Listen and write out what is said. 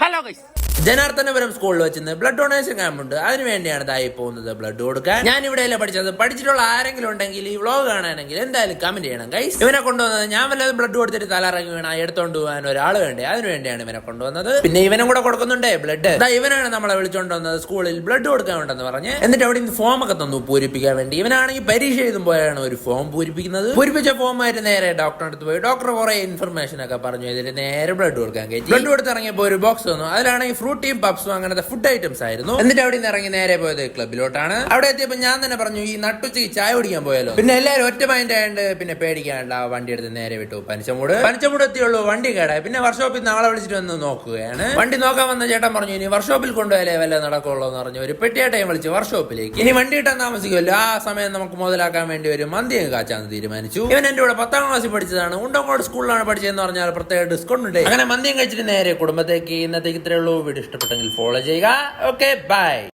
Hello guys Janardhanapuram സ്കൂളിൽ വെച്ച് blood donation camp ഉണ്ട്. അതിന് വേണ്ടിയാണ് ഇതായി പോകുന്നത് ബ്ലഡ് കൊടുക്കാൻ. ഞാൻ ഇവിടെയല്ല പഠിച്ചത്. പഠിച്ചിട്ടുള്ള ആരെങ്കിലും ഉണ്ടെങ്കിൽ ഈ വ്ളോഗ് കാണാനെങ്കിൽ എന്തായാലും കമന്റ് ചെയ്യണം ഗൈസ് ഇവനെ കൊണ്ടുവന്നത് ഞാൻ വല്ലതും ബ്ലഡ് കൊടുത്തിട്ട് തലറങ്ങി വീണ എടുത്തോണ്ട് പോകാൻ ഒരാൾ വേണ്ടേ? അതിന് വേണ്ടിയാണ് ഇവനെ കൊണ്ടുവന്നത്. പിന്നെ ഇവനും കൂടെ കൊടുക്കുന്നുണ്ടേ ബ്ലഡ് അതാ ഇവനാണ് നമ്മളെ വിളിച്ചോണ്ട് വന്നത് സ്കൂളിൽ ബ്ലഡ് കൊടുക്കാൻ ഉണ്ടെന്ന് പറഞ്ഞ്. എന്നിട്ട് അവിടെ നിന്ന് ഫോം ഒക്കെ തന്നു പൂരിപ്പിക്കാൻ വേണ്ടി. ഇവനാണെങ്കിൽ പരീക്ഷ എഴുതുമ്പോഴാണ് ഒരു ഫോം പൂരിപ്പിക്കുന്നത്. പൂരിപ്പിച്ച ഫോം ഫോമായിട്ട് നേരെ ഡോക്ടറെ അടുത്ത് പോയി. ഡോക്ടർ കുറെ ഇൻഫർമേഷൻ ഒക്കെ പറഞ്ഞു. ഇതിൽ നേരെ ബ്ലഡ് കൊടുക്കാൻ കയറ്റി. ബ്ലഡ് കൊടുത്തിറങ്ങിയപ്പോൾ ഒരു ബോക്സ് തന്നു അതിലാണെങ്കിൽ ഫ്രൂട്ടിയും പപ്സും അങ്ങനത്തെ ഫുഡ് ഐറ്റംസ് ആയിരുന്നു. എന്നിട്ട് അവിടെ നിന്ന് ഇറങ്ങി നേരെ പോയത് ക്ലബിലോട്ടാണ്. അവിടെ എത്തിയപ്പോൾ ഞാൻ തന്നെ പറഞ്ഞു ഈ നട്ടുച്ചയ്ക്ക് ചായ കുടിക്കാൻ പോയാലോ? പിന്നെ എല്ലാവരും ഒറ്റ മൈൻഡ് ആയതുകൊണ്ട് പിന്നെ പേടിക്കാണ്ട് ആ വണ്ടി എടുത്ത് നേരെ വിട്ടു പനിച്ചമൂട്. പനിച്ചമൂട് എത്തിയുള്ളൂ വണ്ടി കേടായി. പിന്നെ വർക്ക്ഷോപ്പിൽ നാളെ വിളിച്ചിട്ട് വന്ന് നോക്കുകയാണ്. വണ്ടി നോക്കാൻ വന്ന ചേട്ടൻ പറഞ്ഞു ഇനി വർക്ക്ഷോപ്പിൽ കൊണ്ടുപോയാലേ വല്ല നടക്കുള്ളൂ എന്ന് പറഞ്ഞു. ഒരു പെട്ടിയാട്ടയും വിളിച്ച് വർക്ക്ഷോപ്പിലേക്ക് ഇനി വണ്ടി കിട്ടാൻ താമസിക്കുമല്ലോ. ആ സമയം നമുക്ക് മുതലാക്കാൻ വേണ്ടി ഒരു മന്തിയും കാച്ചാന്ന് തീരുമാനിച്ചു. ഇവൻ എന്റെ കൂടെ പത്താം ക്ലാസ്സിൽ പഠിച്ചതാണ്. ഉണ്ടങ്കോട് സ്കൂളിലാണ് പഠിച്ചതെന്ന് പറഞ്ഞാൽ പ്രത്യേക ഡിസ്കൗണ്ട് ഉണ്ട്. അങ്ങനെ മന്തിയും കഴിച്ചിട്ട് നേരെ കുടുംബത്തേക്ക് ഇന്നത്തേക്ക് ഇത്രയേ ഉള്ളൂ. വീഡിയോ ഇഷ്ടപ്പെട്ടെങ്കിൽ ഫോളോ ചെയ്യുക. Okay bye